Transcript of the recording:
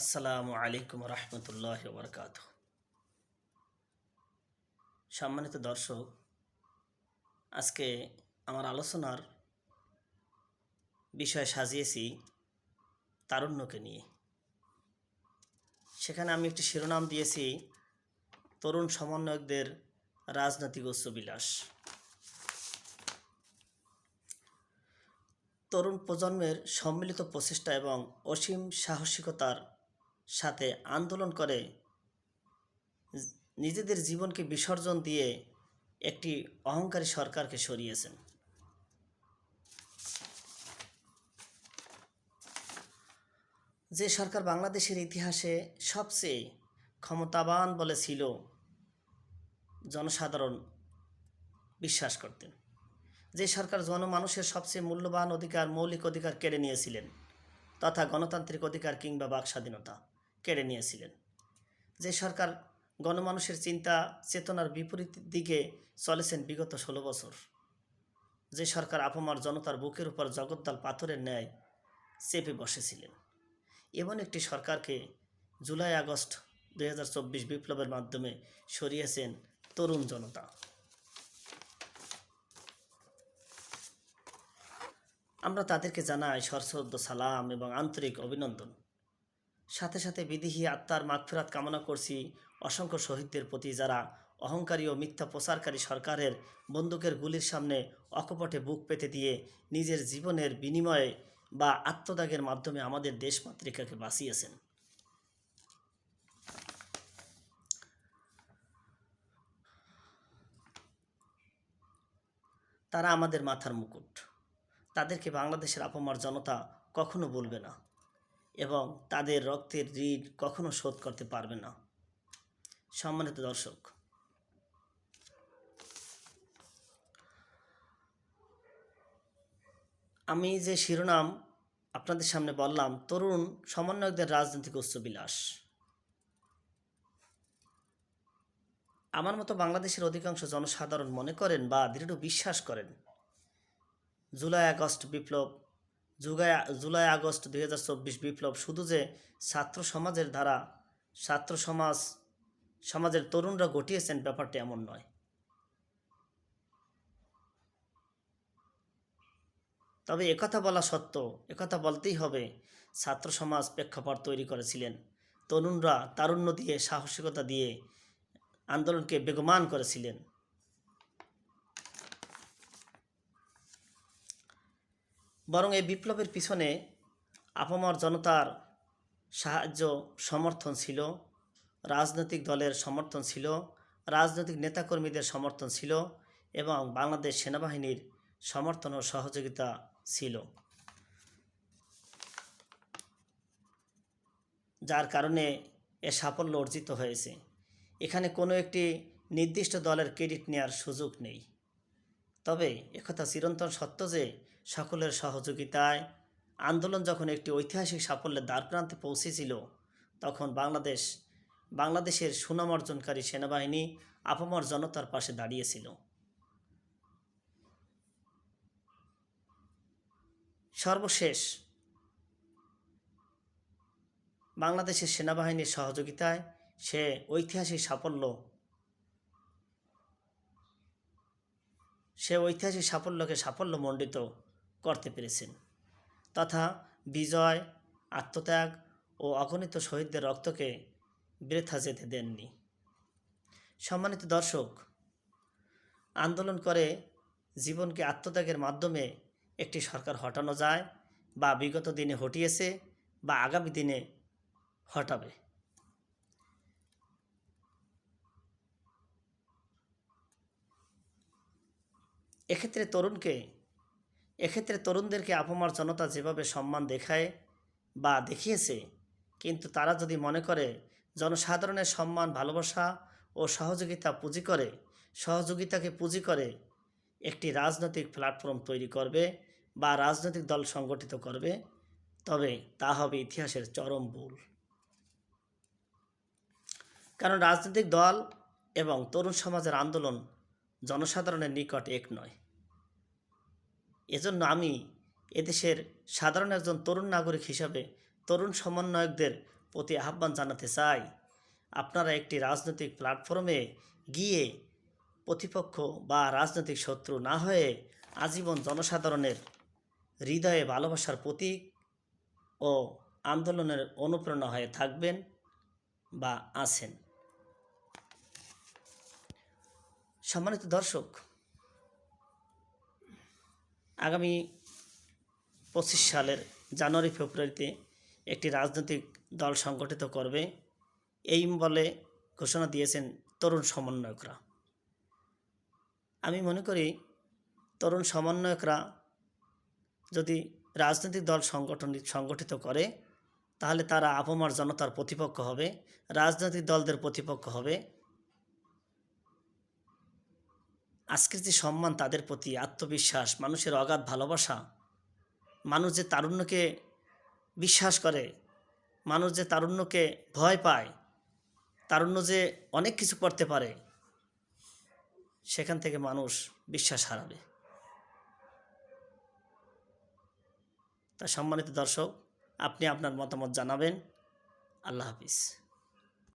আসসালামু আলাইকুম রহমতুল্লাহ বরকাত সম্মানিত দর্শক, আজকে আমার আলোচনার বিষয় সাজিয়েছি তারুণ্যকে নিয়ে। সেখানে আমি একটি শিরোনাম দিয়েছি, তরুণ সমন্বয়কদের রাজনৈতিক উচ্চবিলাস। তরুণ প্রজন্মের সম্মিলিত প্রচেষ্টা এবং অসীম সাহসিকতার সাথে আন্দোলন করে নিজেদের জীবনকে বিসর্জন দিয়ে একটি অহংকারী সরকারকে সরিয়েছেন। যে সরকার বাংলাদেশের ইতিহাসে সবচেয়ে ক্ষমতাবান বলে ছিল, জনসাধারণ বিশ্বাস করতেন। যে সরকার জনমানুষের সবচেয়ে মূল্যবান অধিকার, মৌলিক অধিকার কেড়ে নিয়েছিলেন, তথা গণতান্ত্রিক অধিকার কিংবা বাক স্বাধীনতা কেড়ে নিয়েছিলেন। যে সরকার গণমানুষের চিন্তা চেতনার বিপরীত দিকে চলেছেন বিগত ষোলো বছর, যে সরকার আপমার জনতার বুকের উপর জগদ্দাল পাথরের ন্যায় চেপে বসেছিলেন। এমন একটি সরকারকে জুলাই আগস্ট দু হাজার চব্বিশ বিপ্লবের মাধ্যমে সরিয়েছেন তরুণ জনতা। আমরা তাদেরকে জানাই সশ্রদ্ধ সালাম এবং আন্তরিক অভিনন্দন। সাথে সাথে বিধিহী আত্মার মাগফিরাত কামনা করছি অসংখ্য শহীদদের প্রতি যারা অহংকারী ও মিথ্যা প্রচারকারী সরকারের বন্দুকের গুলির সামনে অকপটে বুক পেতে দিয়ে নিজের জীবনের বিনিময়ে বা আত্মত্যাগের মাধ্যমে আমাদের দেশমাতৃকাকে বাঁচিয়েছেন। তারা আমাদের মাথার মুকুট। তাদেরকে বাংলাদেশের আপমার জনতা কখনো বলবে না। এবং তাদের রক্তের ঋণ কখনো শোধ করতে পারবে না। সম্মানিত দর্শক, আমি যে শিরোনাম আপনাদের সামনে বললাম, তরুণ সমন্বয়কদের রাজনৈতিক উচ্চবিলাস। আমার মতো বাংলাদেশের অধিকাংশ জনসাধারণ মনে করেন বা দৃঢ় বিশ্বাস করেন, জুলাই আগস্ট বিপ্লব জুলাই জুলাই আগস্ট দুই হাজার চব্বিশ বিপ্লব শুধু যে ছাত্র সমাজের দ্বারা ছাত্র সমাজ, সমাজের তরুণরা ঘটিয়েছেন ব্যাপারটি এমন নয়। তবে একথা বলা সত্য একথা বলতেই হবে, ছাত্র সমাজ প্রেক্ষাপট তৈরি করেছিলেন। তরুণরা তারুণ্য দিয়ে, সাহসিকতা দিয়ে আন্দোলনকে বেগমান করেছিলেন। বরং এই বিপ্লবের পিছনে আপামর জনতার সাহায্য সমর্থন ছিল, রাজনৈতিক দলের সমর্থন ছিল, রাজনৈতিক নেতাকর্মীদের সমর্থন ছিল এবং বাংলাদেশ সেনাবাহিনীর সমর্থন ও সহযোগিতা ছিল। যার কারণে এ সাফল্য অর্জিত হয়েছে। এখানে কোনো একটি নির্দিষ্ট দলের ক্রেডিট নেওয়ার সুযোগ নেই। তবে একথা চিরন্তন সত্য যে সকলের সহযোগিতায় আন্দোলন যখন একটি ঐতিহাসিক সাফল্যের দ্বারপ্রান্তে পৌঁছেছিল, তখন বাংলাদেশ, বাংলাদেশের সুনাম অর্জনকারী সেনাবাহিনী আপামর জনতার পাশে দাঁড়িয়েছিল। সর্বশেষ, বাংলাদেশের সেনাবাহিনীর সহযোগিতায় সে ঐতিহাসিক সাফল্য, সে ঐতিহাসিক সাফল্যকে সাফল্যমণ্ডিত করতে পেরেছেন। তথা বিজয়, আত্মত্যাগ ও অগণিত শহীদদের রক্তকে বৃথা যেতে দেননি। সম্মানিত দর্শক, আন্দোলন করে জীবনকে আত্মত্যাগের মাধ্যমে একটি সরকার হটানো যায় বা বিগত দিনে হটিয়েছে বা আগামী দিনে হটাবে। এক্ষেত্রে তরুণকে এক্ষেত্রে তরুণদেরকে আপমার জনতা যেভাবে সম্মান দেখায় বা দেখিয়েছে, কিন্তু তারা যদি মনে করে জনসাধারণের সম্মান, ভালোবাসা ও সহযোগিতা পুঁজি করে, সহযোগিতাকে পুঁজি করে একটি রাজনৈতিক প্ল্যাটফর্ম তৈরি করবে বা রাজনৈতিক দল সংগঠিত করবে, তবে তা হবে ইতিহাসের চরম ভুল। কারণ রাজনৈতিক দল এবং তরুণ সমাজের আন্দোলন জনসাধারণের নিকট এক নয়। এজন্য আমি এদেশের সাধারণ একজন তরুণ নাগরিক হিসাবে তরুণ সমন্বয়কদের প্রতি আহ্বান জানাতে চাই। আপনারা একটি রাজনৈতিক প্ল্যাটফর্মে গিয়ে প্রতিপক্ষ বা রাজনৈতিক শত্রু না হয়ে আজীবন জনসাধারণের হৃদয়ে ভালোবাসার প্রতীক ও আন্দোলনের অনুপ্রেরণা হয়ে থাকবেন বা আছেন। সম্মানিত দর্শক আগামী পঁচিশ সালের জানুয়ারি, ফেব্রুয়ারিতে একটি রাজনৈতিক দল সংগঠিত করবে। এই বলে ঘোষণা দিয়েছেন তরুণ সমন্বয়করা। আমি মনে করি, তরুণ সমন্বয়করা যদি রাজনৈতিক দল সংগঠন সংগঠিত করে, তাহলে তারা আপমার জনতার প্রতিপক্ষ হবে, রাজনৈতিক দলদের প্রতিপক্ষ হবে। আজকের যে সম্মান তাদের প্রতি, আত্মবিশ্বাস, মানুষের অগাধ ভালোবাসা, মানুষ যে তারুণ্যকে বিশ্বাস করে, মানুষ যে তারুণ্যকে ভয় পায়, তারুণ্য যে অনেক কিছু করতে পারে, সেখান থেকে মানুষ বিশ্বাস হারাবে। তা সম্মানিত দর্শক, আপনি আপনার মতামত জানাবেন। আল্লাহ হাফিজ।